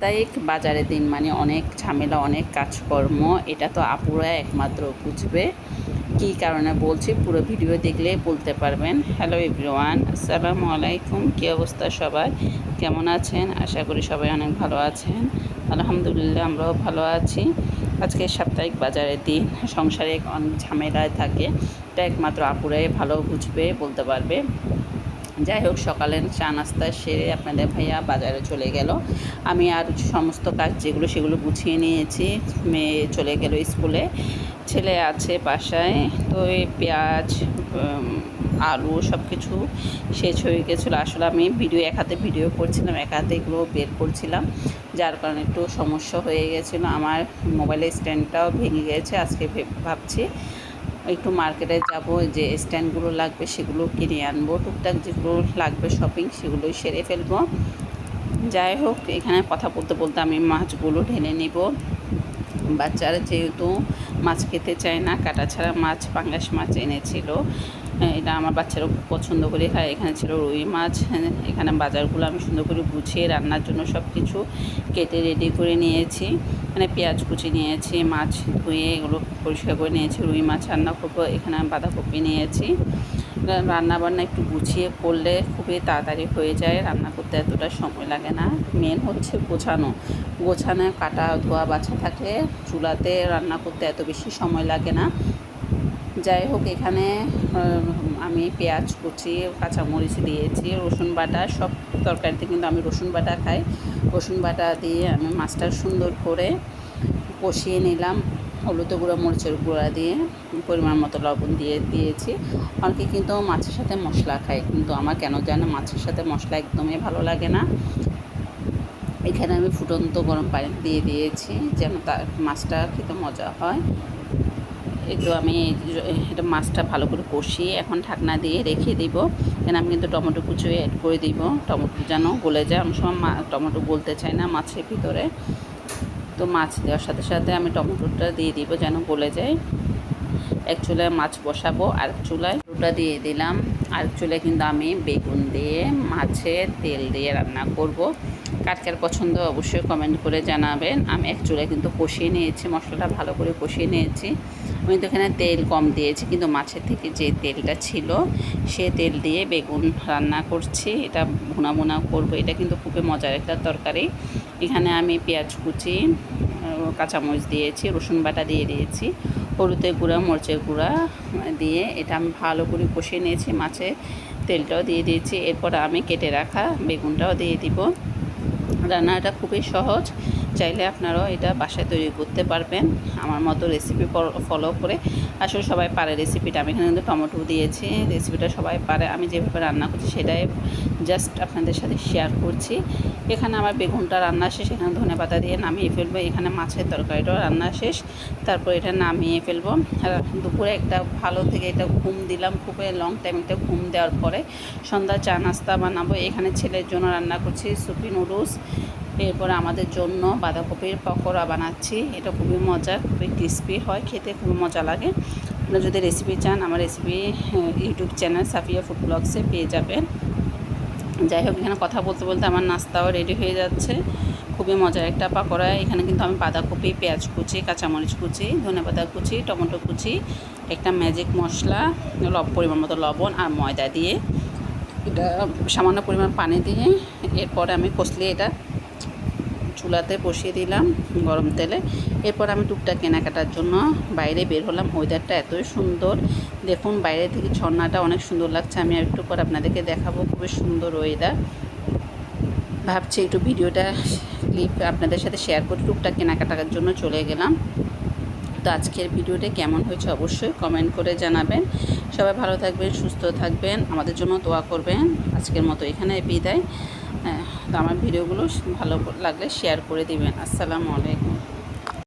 সাপ্তাহিক বাজারের দিন মানে অনেক ঝামেলা, অনেক কাজকর্ম, এটা তো আপুরা একমাত্র বুঝবে। কী কারণে বলছি, পুরো ভিডিও দেখলে বলতে পারবেন। হ্যালো এভরিওয়ান আসসালামু আলাইকুম, কী অবস্থা সবাই? কেমন আছেন? আশা করি সবাই অনেক ভালো আছেন। আলহামদুলিল্লাহ, আমরাও ভালো আছি। আজকে সাপ্তাহিক বাজারের দিন, সংসারে অনেক ঝামেলায় থাকে। এটা একমাত্র আপুরাই ভালো বুঝবে, বলতে পারবে। যাই হোক সকালে চা নাস্তা সেরে আপনাদের ভাইয়া বাজারে চলে গেল। আমি আর সমস্ত কাজ যেগুলো সেগুলো গুছিয়ে নিয়েছি, মেয়ে চলে গেল স্কুলে, ছেলে আছে বাসায়, তো এই পেঁয়াজ আলু সব কিছু শেষ হয়ে গেছিল। আসলে আমি ভিডিও এক হাতে ভিডিও করছিলাম, এক হাতে এগুলো বের করছিলাম, যার কারণে একটু সমস্যা হয়ে গেছিল। আমার মোবাইলের স্ট্যান্ডটাও ভেঙে গেছে, আজকে ভাবছি একটু মার্কেটে যাব যে স্ট্যান্ডগুলো লাগবে সেগুলো কিনে আনব, টুকটাক যেগুলো লাগবে শপিং সেগুলোই সেরে ফেলব। যাই হোক, এখানে কথা বলতে বলতে আমি মাছগুলো ঢেলে নেব। বাচ্চারা যেহেতু মাছ খেতে চায় না, কাটা ছাড়া মাছ, পাঙ্গাস মাছ এনেছিল এটা আমার বাচ্চারা খুব পছন্দ করে খায়। এখানে ছিল রুই মাছ এখানে বাজারগুলো আমি সুন্দর করে গুছিয়ে রান্নার জন্য সব কিছু কেটে রেডি করে নিয়েছি। এখানে পেঁয়াজ কুচি নিয়েছি, মাছ ধুয়ে এগুলো পরিষ্কার করে নিয়েছি। রুই মাছ রান্না করব, এখানে বাঁধাকপি নিয়েছি। রান্না বান্না একটু গুছিয়ে করলে খুবই তাড়াতাড়ি হয়ে যায়, রান্না করতে এতটা সময় লাগে না। মেন হচ্ছে গোছানো। গোছানো, কাটা ধোয়া বাছা থাকলে চুলাতে রান্না করতে এত বেশি সময় লাগে না। যাই হোক, এখানে আমি পেঁয়াজ কুচি, কাঁচামরিচ দিয়েছি, রসুন বাটা, সব তরকারিতে কিন্তু আমি রসুন বাটা খাই। রসুন বাটা দিয়ে আমি মাছটা সুন্দর করে কষিয়ে নিলাম, হলুদ গুঁড়ো, মরিচের গুঁড়া দিয়ে, পরিমাণ মতো লবণ দিয়ে দিয়েছি। অনেকে কিন্তু মাছের সাথে মশলা খায়, কিন্তু আমার কেন জানো মাছের সাথে মশলা একদমই ভালো লাগে না। এখানে আমি ফুটন্ত গরম পানি দিয়ে দিয়েছি, যেন তার মাছটা খেতে মজা হয়। একটু আমি এটা মাছটা ভালো করে কষিয়ে এখন ঢাকনা দিয়ে রেখে দিব। কেন আমি কিন্তু টমেটো কুচু অ্যাড করে দিব। টমেটো যেন গলে যায়। আমি সময় টমেটো গলতে চাই না মাছের ভিতরে। তো মাছ দেওয়ার সাথে সাথে আমি টমেটোটা দিয়ে দিব যেন গলে যায়। এক চুলায় মাছ বসাবো। আর চুলায় রুটা দিয়ে দিলাম। আর চুলায় কিন্তু আমি বেগুন দিয়ে, মাছের তেল দিয়ে রান্না করব। কার কার পছন্দ অবশ্যই কমেন্ট করে জানাবেন। আমি এক চুলায় কিন্তু কষিয়ে নিয়েছি, মশলাটা ভালো করে কষিয়ে নিয়েছি। আমি তো এখানে তেল কম দিয়েছি, কিন্তু মাছের থেকে যে তেলটা ছিল, সে তেল দিয়ে বেগুন রান্না করছি। এটা ভুনা ভুনা করব, এটা কিন্তু খুবই মজার একটা তরকারি। এখানে আমি পেঁয়াজ কুচি কাঁচামরিচ দিয়েছি, রসুন বাটা দিয়ে দিয়েছি। হলুদের গুঁড়া, মরচের গুঁড়া দিয়ে এটা আমি ভালো করে কষিয়ে নিয়েছি, মাছে তেলটাও দিয়ে দিয়েছি। এরপর আমি কেটে রাখা বেগুনটাও দিয়ে দিব। রান্নাটা খুবই সহজ। চাইলে আপনারাও এটা বাসায় তৈরি করতে পারবেন। আমার মতো রেসিপি ফলো করে। আসলে সবাই পারে রেসিপিটা আমি এখানে কিন্তু টমেটো দিয়েছি। রেসিপিটা সবাই পারে। আমি যেভাবে রান্না করছি সেটাই জাস্ট আপনাদের সাথে শেয়ার করছি। এখানে আমার বেগুনটা রান্না শেষ। এখানে ধনে পাতা দিয়ে নামিয়ে ফেলব। এখানে মাছের তরকারিটাও রান্না শেষ। তারপর এটা নামিয়ে ফেলব। আর দুপুরে একটা ভালো থেকে এটা ঘুম দিলাম খুবই লং টাইম একটা ঘুম দেওয়ার পরে। সন্ধ্যা চা নাস্তা বানাবো। এখানে ছেলের জন্য রান্না করছি সুপি নুডলস। এরপরে আমাদের জন্য বাঁধাকপির পকোড়া বানাচ্ছি। এটা খুবই মজা খুবই ক্রিস্পি হয়, খেতে খুবই মজা লাগে। আপনারা যদি রেসিপি চান, আমার recipe YouTube channel Safia food ব্লগসে পেয়ে যাবেন। যাই হোক, এখানে কথা বলতে বলতে আমার নাস্তাও রেডি হয়ে যাচ্ছে। খুবই মজার একটা পাকোড়া। এখানে কিন্তু আমি বাঁধাকপি, পেঁয়াজ কুচি, কাঁচামরিচ কুচি ধনেপাতা কুচি, টমেটো কুচি, একটা ম্যাজিক মশলা, লব, পরিমাণ মতো লবণ আর ময়দা দিয়ে। এটা সামান্য পরিমাণ পানি দিয়ে, এরপরে আমি কষলে এটা চুলাতে বসিয়ে দিলাম গরম তেলে। এরপর আমি টুকটা কেনাকাটার জন্য বাইরে বের হলাম। ওয়েদারটা এতই সুন্দর। দেখুন, বাইরে থেকে ঝর্ণাটা অনেক সুন্দর লাগছে। আমি একটু পর আপনাদেরকে দেখাবো খুবই সুন্দর ওয়েদার। ভাবছি একটু ভিডিওটা, ক্লিপ আপনাদের সাথে শেয়ার করে টুকটা কেনাকাটার জন্য চলে গেলাম। তো আজকের ভিডিওটা কেমন হয়েছে অবশ্যই কমেন্ট করে জানাবেন। সবাই ভালো থাকবেন, সুস্থ থাকবেন, আমাদের জন্য দোয়া করবেন। আজকের মতো এখানে বিদায়। তো আমার ভিডিওগুলো ভালো লাগলে শেয়ার করে দিবেন। আসসালামু আলাইকুম।